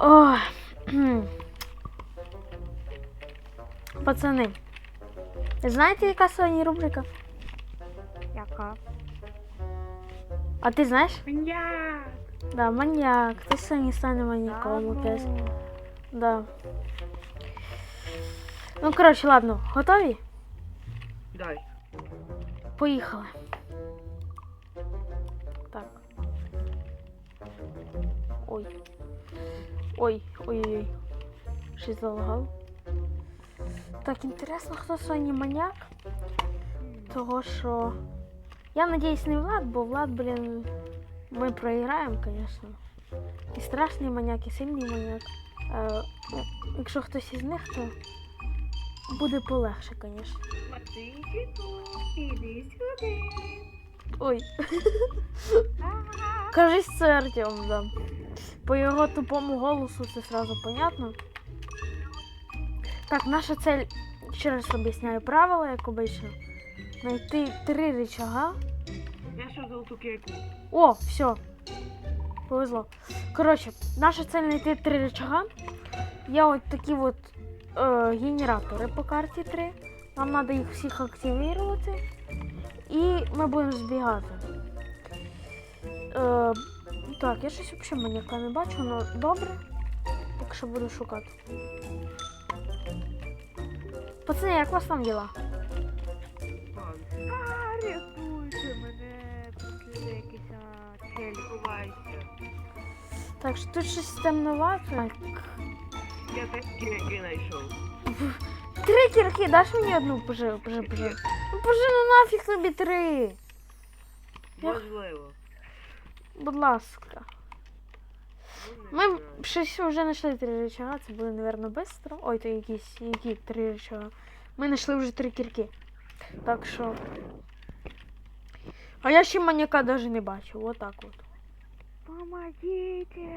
Ой. Пацани. Знаєте, яка сьогодні рубрика? Яка? А ти знаєш? Я. Да, маньяк. Ти сьогодні стане маньяком опять. Да. Ну, коротше, ладно, готові? Дай. Поїхали. Так. Ой. Ой, ой-ой-ой. Щось залагав. Так, інтересно, хто сьогодні маньяк? Того що. Я надіюсь, не Влад, бо Влад, блін, ми проіграємо, звісно. І страшний маньяк, і сильний маньяк. Е, ну, якщо хтось із них, то буде полегше, звісно. Матвійчику, іди сюди. Ой. Кажись, це Артем, да. По його тупому голосу це сразу понятно. Так, наша цель, ще раз об'ясняю правила, як обично. Найти три рычага. Я ще золоту кирку. О, все. Повезло. Коротше, наша цель знайти три рычага. Є от такі от е, генератори по карті три. Нам треба їх всіх активувати. І ми будемо збігати. Е, так, я щось взагалі маніяка не бачу, але добре. Так що буду шукати. Пацани, як у вас там діла? А, рятуйте мене. Тут якийсь а, чель. Ховайся. Так, що тут щось темновато. Я теж кирки знайшов. Три кірки, даш мені одну пожи, пожи, пожи. Ну пожи, ну нафіг тобі три. Можливо. Будь ласка. Ми щось вже знайшли три речага, це буде, напевно, швидко. Ой, то якісь, які три речага. Ми знайшли вже три кірки. Так що. А я ще маньяка навіть не бачив. Отак от. Помогите.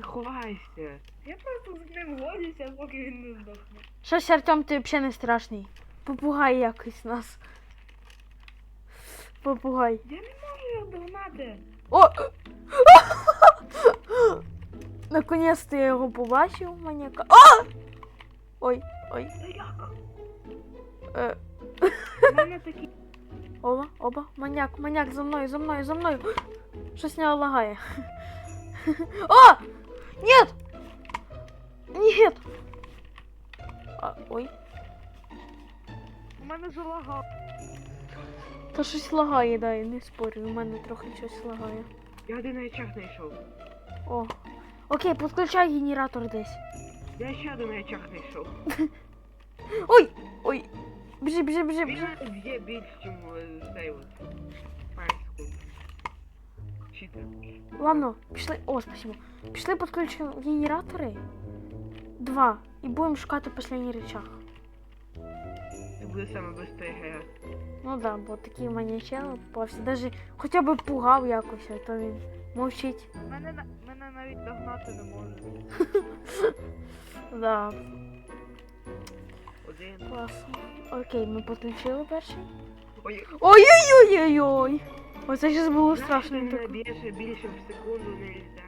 Ховайся. Я просто з ним годжуся, поки він не здохне. Щось Артем, ти взагалі не страшний. Попугай якийсь нас. Попугай. Я не можу його догнати. О! Наконец-то я його побачив, маньяка. А! Ой, ой. Як? Е, У мене такі. оба, оба, маньяк, маньяк, за мною, за мною, за мною. Щось нього лагає. О! Нет! Нет! А, ой, У мене залагав. Та щось лагає, да, я не спорю, у мене трохи щось лагає. Я один речах знайшов. О. Окей, підключай генератор десь. Я ще один речах знайшов. Ой! Ой! Біжи, біжи, біжи, Він біжи. навіть є більш, ніж цей от. Парську. Читер. Ладно, пішли. О, спасибо. Пішли підключимо генератори. Два. І будемо шукати останній речах. Буде саме бистрий гра. Ну да, бо такий маньячело попався. Даже хоча б пугав якось, а то він мовчить. Мене, на- мене навіть догнати не може. Да, Один. класно. Окей, ми підключили перший. Ой, Ой-ой-ой-ой-ой! Оце щось було страшно. Так, більше, більше в секунду не йде.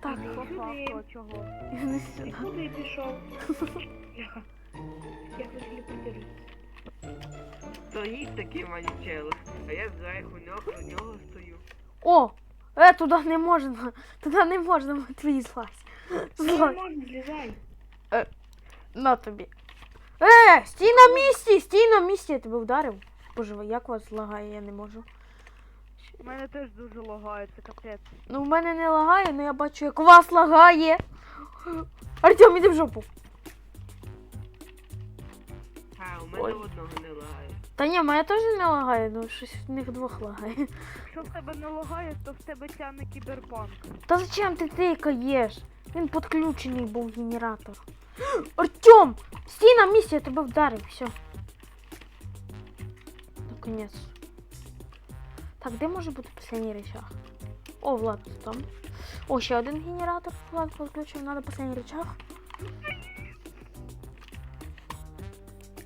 так. Факту, чого? не сюди. Куди пішов? Я телепортируюсь. Стоїть такий манічело, а я зверху нього, нього стою. О! Е, туди не можна. Туди не можна, Матвій злазь. Не можна, злізай. На тобі. Е, стій на місці, стій на місці, я тебе вдарив. Боже, як вас лагає, я не можу. У мене теж дуже лагає, це капець. Ну, в мене не лагає, але я бачу, як у вас лагає. Артем, іди в жопу. А, у мене Ой. одного не лагає. Та ні, моя теж не лагає, ну щось в них двох лагає. Якщо в тебе не лагає, то в тебе тягне кіберпанк. Та зачем ти тикаєш? Він підключений був генератор. Артем! Стій на місці, я тебе вдарив, все. Наконець. Так, де може бути останній речах? О, Влад там. О, ще один генератор. Влад підключив, треба останній речах.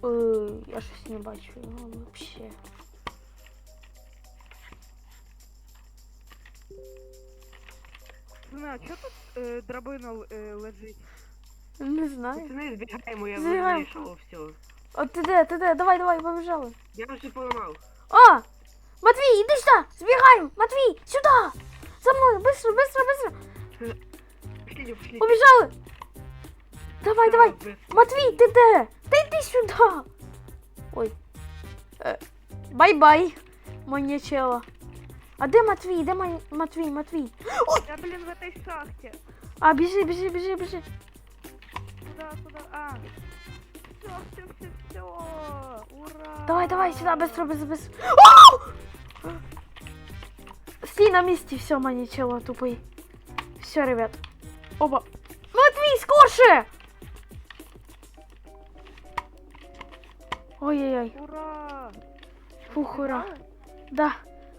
Е, я щось не бачу його взагалі. Пацани, а чого тут е, драбина л- е, лежить? Не знаю. Пацани, збігаємо, я Збігаємо. вирішив все. От ти де, ти де, давай, давай, побіжали. Я вже поламав. А! Матвій, іди сюди! Збігаємо! Матвій, сюди! За мною! Быстро, быстро, быстро! Пошліть, пошліть. Побіжали! Давай, давай! Без- Матвій, ти де? Та йди сюди! Ой. Е, Бай-бай, маньячела. А де Матвій? Де Ман- Матвій, Матвій? Я, блін, в этой шахті. А, біжи, біжи, біжи, біжи. Куда, куда? А. Все, все, все, все. Ура! Давай, давай, сюда, быстро, быстро, быстро. Ау! Стій на місці, все, маньячела тупий. Все, ребят. Оба. Матвій, скорше! Ой-ой-ой. Ура! Фух, ура. Побігали? Да.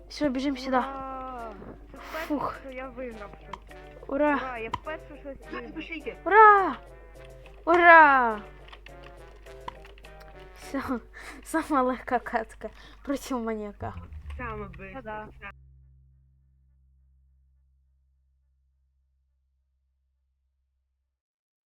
Все, біжимо сюди. Ура! Це вперше, Фух. що я виграв щось. Ура! Ура, я вперше щось Хлопці, виграв. пошліть. Ура! Ура! Все, сама легка катка проти маньяка. Саме без. Та-да. Саме